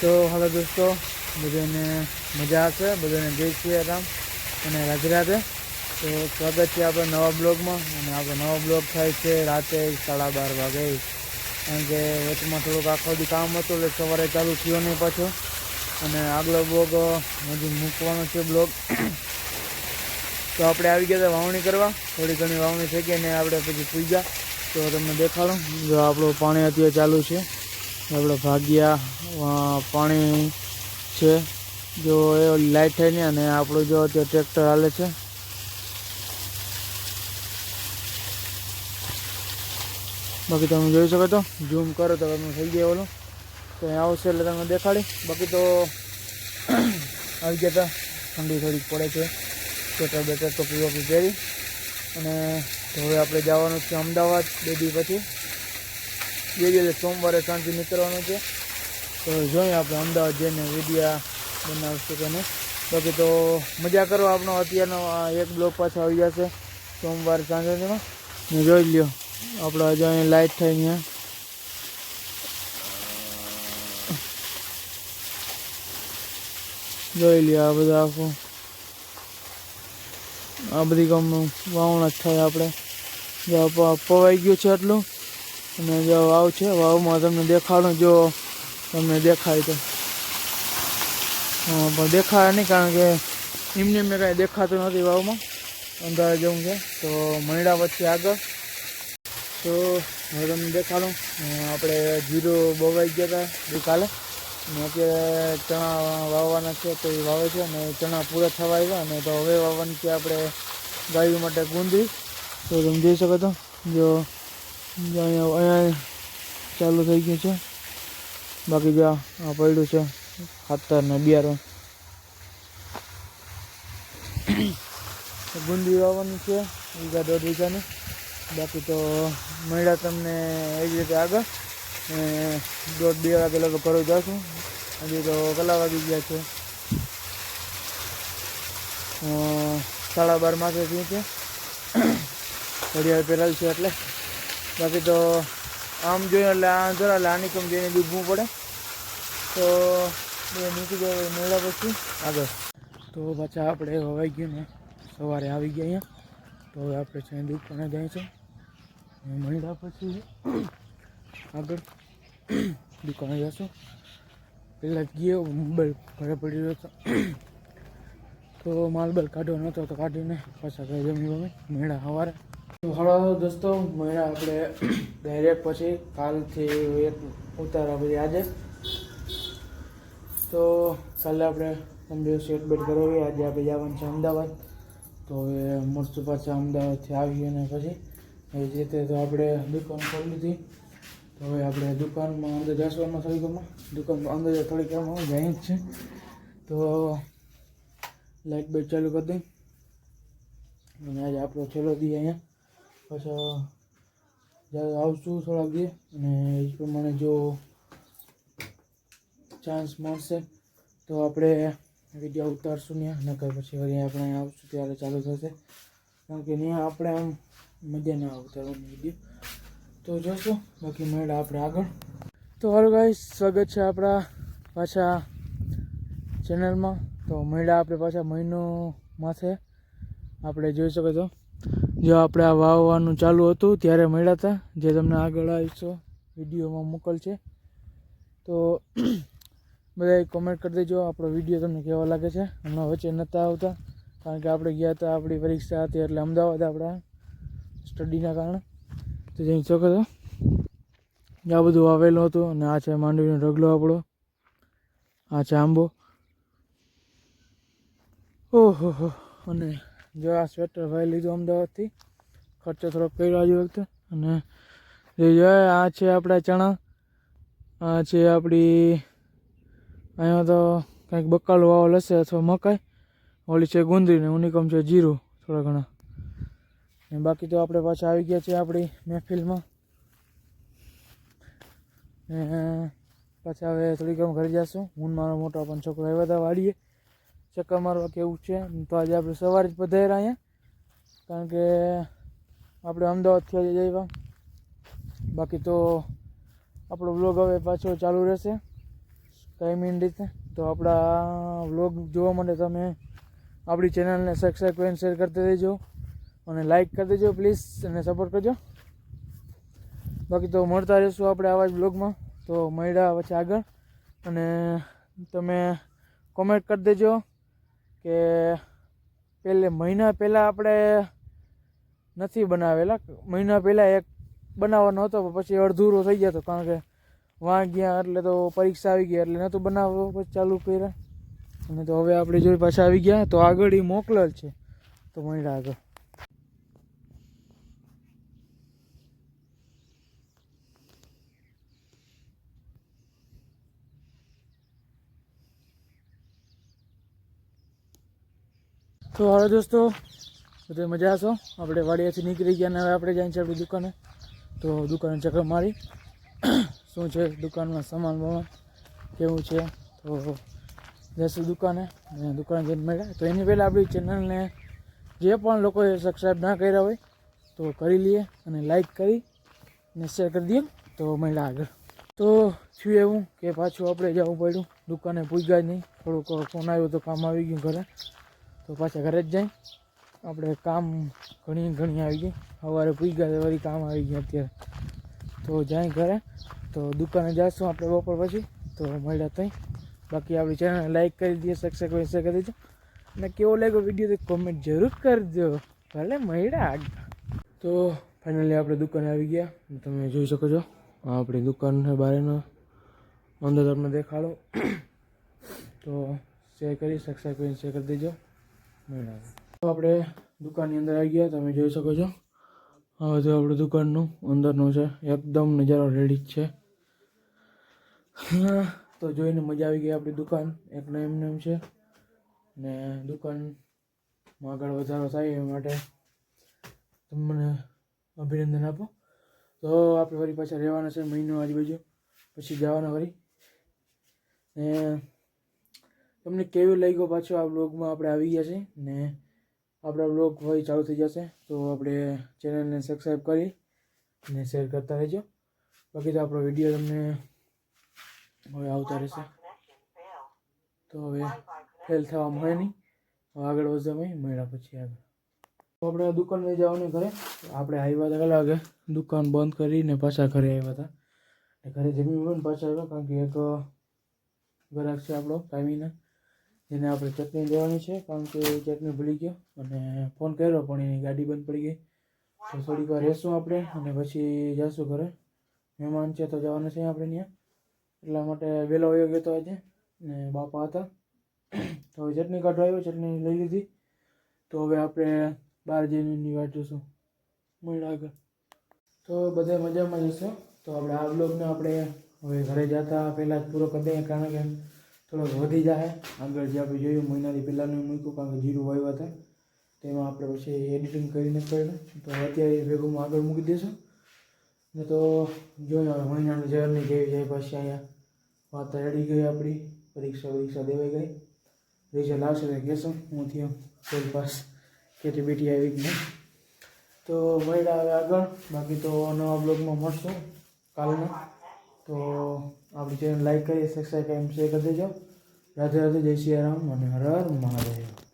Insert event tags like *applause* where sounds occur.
તો હાલો દોસ્તો, બધાને મજા આવશે, બધાને જય શ્રી રામ અને રાધે રાધે. તો સ્વાગત છે આપણે નવા બ્લોગમાં અને આપણો નવો બ્લોગ થાય છે રાતે સાડા બાર વાગે. કારણ કે વચમાં થોડુંક આખો દી કામ હતું એટલે સવારે ચાલુ થયો નહીં પાછો. અને આગલો બ્લોગ હજુ મૂકવાનો છે બ્લોગ. તો આપણે આવી ગયા હતા વાવણી કરવા. થોડી ઘણી વાવણી થઈ ગઈ અને આપણે પછી ગયા તો તમને દેખાડું. જો આપણું પાણી અત્યારે ચાલુ છે. આપણે ભાગ્યા પાણી છે. જો એ લાઇટ થઈ ને અને આપણું જો અત્યારે ટ્રેક્ટર હાલે છે. બાકી તમે જોઈ શકો તો ઝૂમ કરો તો તમે થઈ ગયા ઓલું. તો અહીં આવશે એટલે તમને દેખાડી. બાકી તો *clears throat* આવી ગયા હતા ઠંડી થોડીક પડે છે. સ્વેટર બેટર ટોપી વોપી પહેરી. અને હવે આપણે જવાનું છે અમદાવાદ બે દી પછી. દિવસ સોમવારે સાંજે નીકળવાનું છે. તો જોઈએ આપણે અમદાવાદ જઈને વિડીયા બનાવશું કે નહીં. બાકી તો મજા કરો આપણો અત્યારનો એક બ્લોક પાછો આવી જશે સોમવારે સાંજેમાં ને જોઈ લ્યો, આપણે હજુ અહીં લાઇટ થઈ અહીંયા જોઈ લ્યો આ બધા આખું. આ બધી ગમ વાવણ જ થાય આપણે. પવાઈ ગયું છે એટલું અને જો વાવ છે, વાવમાં તમને દેખાડું, જો તમને દેખાય તો. પણ દેખાય નહીં, કારણ કે એમને એમને કાંઈ દેખાતું નથી વાવમાં. અંધારે જવું છે, તો મૈડા વચ્ચે આગળ. તો હવે તમને દેખાડું. આપણે જીરો બવાઈ ગયા હતા ગઈકાલે. અને અત્યારે ચણા વાવવાના છે, તો એ વાવે છે, અને ચણા પૂરા થવા આવ્યા, અને તો હવે વાવવાની છે આપણે ગાયો માટે ગુંદી. તો તમે જોઈ શકો તો જો અહીંયા અહીંયા ચાલુ થઈ ગયું છે. બાકી જો આ પડ્યું છે, ખાતર ને બિયારણ. ગુંદી વાવવાની છે, વીઘા દોઢ વીઘાની. બાકી તો મળ્યા તમને એવી રીતે આગળ. દોઢ બે વાગે લગભગ ઘરે જાશું. હજી તો કલા વાગી ગયા છે. સાડા બાર માથે થયું છે. ઘડિયાળ પહેરાવી છે એટલે. બાકી તો આમ જોઈએ એટલે આ જરા આની કમ જઈને ડૂબવું પડે. તો એ મૂકી જાય મેળા પછી આગળ. તો પાછા આપણે હવાઈ ગયું ને, સવારે આવી ગયા અહીંયા. તો હવે આપણે છે દુકાને જાય છે. મળ્યા પછી આગળ દુકાને જશું પહેલાં ગયો, મોબાઈલ ઘરે પડી રહ્યો હતો. તો માલ બાલ નહોતો, તો કાઢીને પાછા ઘરે જમી ગમે મેળા સવારે. હળો દોસ્તો મળ્યા આપણે ડાયરેક્ટ પછી. કાલથી એક ઉતારા પછી આજે. તો કાલે આપણે સમજો સેટ બેટ કરાવીએ. આજે આપણે જવાનું છે અમદાવાદ. તો હવે મળશું પાછા અમદાવાદથી આવીએ ને પછી એ જે રીતે તો આપણે દુકાન ખોલી લીધી. તો હવે આપણે દુકાનમાં અંદર જશવામાં થોડીક દુકાનમાં અંદર થોડીક વારમાં જાય જ છે તો લાઇટ બેટ ચાલુ કરી દઈ. અને આજે આપણો છેલ્લો દી અહીંયા. પાછો જ્યારે આવશું થોડાક દે અને એ પ્રમાણે જો ચાન્સ મળશે, તો આપણે વીડિયો ઉતારશું ત્યાં નકર પછી વળી આપણે આવશું ત્યારે ચાલુ થશે. કારણ કે ત્યાં આપણે આમ મજા ના ઉતારવાની વીડિયો તો જોશું, બાકી મળ્યા આપણે આગળ. તો હાલ ગાઈસ સ્વાગત છે આપણા પાછા ચેનલમાં તો મળ્યા આપણે પાછા મહિનો માથે. આપણે જોઈ શકો છો. જો આપણે આ વાવવાનું ચાલુ હતું, ત્યારે મળ્યા હતા જે તમને આગળ આવીશો વિડીયોમાં મોકલશે તો *clears throat* બધાએ કોમેન્ટ કરી દેજો, આપણો વીડિયો તમને કેવો લાગે છે. હમણાં વચ્ચે નહોતા આવતા, કારણ કે આપણે ગયા હતા આપણી પરીક્ષા હતી એટલે અમદાવાદ આપણા સ્ટડીના કારણે. તો જઈ શકો છો. આ બધું વાવેલું હતું અને આ છે માંડવીનો ઢગલો આપણો. આ છે આંબો. ઓહો, હો. અને જો આ સ્વેટર ભાઈ લીધું અમદાવાદથી. ખર્ચો થોડોક કર્યો આજે વખતે. અને જે જોઈએ આ છે આપણા ચણા. આ છે આપણી અહીંયા તો કંઈક બકાલું વાવલ હશે અથવા મકાઈ. ઓલી છે ગુંદરી ને ઉનિકમ છે જીરું, થોડા ઘણા. ને બાકી તો આપણે પાછા આવી ગયા છીએ આપણી મહેફિલમાં. ને પાછા હવે થોડીક વાર ઘરે જઈશું હું મારો મોટો પણ છોકરો આવ્યા હતા વાડીએ. ચક્કર મારવા કેવું છે? તો આજે આપણે સવારે જ પધાર્યા અહીંયા. કારણ કે આપણે અમદાવાદથી આજે જઈવા બાકી તો આપણો વ્લોગ હવે પાછો ચાલુ રહેશે. કાયમી રીતે. તો આપણા વ્લોગ જોવા માટે તમે આપણી ચેનલને સબસ્ક્રાઈબ કરીને શેર કરતા દેજો અને લાઇક કરી દેજો પ્લીઝ અને સપોર્ટ કરજો. બાકી તો મળતા રહીશું આપણે આવા જ બ્લોગમાં તો મળ્યા પછી આગળ. અને તમે કોમેન્ટ કરી દેજો. કે પહેલે મહિના પહેલાં આપણે નથી બનાવેલા. મહિના પહેલાં એક બનાવવાનો હતો પછી અડધૂરો થઈ ગયો હતો, કારણ કે વાં એટલે તો પરીક્ષા આવી ગઈ, એટલે નહોતું બનાવવું, પછી ચાલુ કર્યા. અને તો હવે આપણે જોઈ પાછા આવી ગયા, તો આગળ એ મોકલેલ છે. તો મળ્યા આગળ. તો હવે દોસ્તો, બધે મજા આવશો આપણે વાડિયાથી નીકળી ગયા ને હવે આપણે જાય છે આપણી દુકાને. તો દુકાને ચક્કર મારી. શું છે દુકાનમાં સામાન બમાન? કેવું છે? તો જશું દુકાને. અને દુકાને જઈને મળ્યા. તો એની પહેલાં આપણી ચેનલને જે પણ લોકોએ સબસ્ક્રાઈબ ના કર્યા હોય, તો કરી લઈએ અને લાઈક કરી અને શેર કરી દઈએ. તો મળ્યા આગળ. તો થયું એવું કે પાછું આપણે જવું પડ્યું. દુકાને પૂછ્યા જ નહીં. થોડુંક ફોન આવ્યો તો કામ આવી ગયું ઘરે. તો પાછા ઘરે જ જાય. આપણે કામ ઘણી ઘણી આવી ગઈ. સવારે પૂગ્યા તો વળી કામ આવી ગયા અત્યારે. તો જાય ઘરે. તો દુકાને જઈશું આપણે બપોર પછી. તો મળ્યા ત્યાં. બાકી આપણી ચેનલ લાઈક કરી દઈએ સબસ્ક્રાઈબ કરી શેર કરી દેજો અને કેવો લાગ્યો વીડિયો તો કોમેન્ટ જરૂર કરજો. ભલે મળ્યા તો ફાઇનલી આપણે દુકાને આવી ગયા. તમે જોઈ શકો છો. આપણી દુકાન છે બહારનો અંદર તમને દેખાડો. તો શેર કરી સબસ્ક્રાઈબ કરીને શેર કરી દેજો. તો આપણે દુકાનની અંદર આવી ગયા, તમે જોઈ શકો છો. હવે બધું આપણું દુકાનનું, અંદરનું છે. એકદમ નજારો રેડી જ છે. તો જોઈને મજા આવી ગઈ આપણી દુકાન. એકને એમને એમ છે. ને દુકાનમાં આગળ વધારો થાય એ માટે તમને અભિનંદન આપો. તો આપણે વળી પાછા રહેવાના છે મહિનો આજુબાજુ. પછી જવાના વળી ને તમને કેવું લાગ્યો પાછો આ બ્લોગમાં આપણે આવી ગયા છે ને આપણા બ્લોગ હોય ચાલુ થઈ જશે. તો આપણે ચેનલને સબસ્ક્રાઈબ કરી અને શેર કરતા રહેજો. બાકી તો આપણો વીડિયો તમને હવે આવતા રહેશે. તો હવે ફેલ થવા મળે નહીં. હવે આગળ વધવા મળ્યા પછી આગળ. તો આપણે દુકાન લઈ જવાની ઘરે. આપણે આવ્યા હતા કલાકે દુકાન બંધ કરીને પાછા ઘરે આવ્યા હતા. ઘરે જમી પણ પાછા આવ્યા, કારણ કે એક ગ્રાહક છે આપણો કાયમીના જેને આપણે ચટણી લેવાની છે, કારણ કે ચટણી ભૂલી ગયો અને ફોન કર્યો, પણ એની ગાડી બંધ પડી ગઈ. તો થોડીક વાર રહેશું આપણે અને પછી જઈશું ઘરે. મહેમાન છે તો જવાના છે આપણે ત્યાં. એટલા માટે વહેલો વયો ગયો હતો આજે ને બાપા હતા. તો હવે ચટણી કાઢવા આવ્યો, ચટણી લઈ લીધી. તો હવે આપણે બહાર જઈને વાટ જોઈશું મળ્યા આગળ. તો બધા મજામાં જશું તો આપણે આ બ્લોગને આપણે હવે ઘરે જતા પહેલાં જ પૂરો કરી દઈએ, કારણ કે થોડોક વધી જાય આગળ જે આપણે જોયું મહિનાથી પહેલાંનું મૂક્યું, કારણ કે જીરું વાવ્યા હતા. તેમાં આપણે પછી એડિટિંગ કરીને કરીને તો અત્યારે ભેગું આગળ મૂકી દઈશું ને તો જોઈએ હવે મહિનાની જર્ની જેવી જાય, પછી અહીંયા વાત રેડી ગઈ આપણી. પરીક્ષા પરીક્ષા દેવાઈ ગઈ. રિઝલ્ટ આવશે તો કહેશું. હું થયો ફેલ પાસ કેટી બેટી આવી ગઈ તો મળ્યા હવે આગળ. બાકી તો નવા બ્લોગમાં મળશું. કાલના. તો આપણી ચેનલ લાઈક કરી સબસ્ક્રાઈબ એમ શેર કરી દેજો. રાધે રાધે, જય શ્રી રામ અને હર મહાદેવ.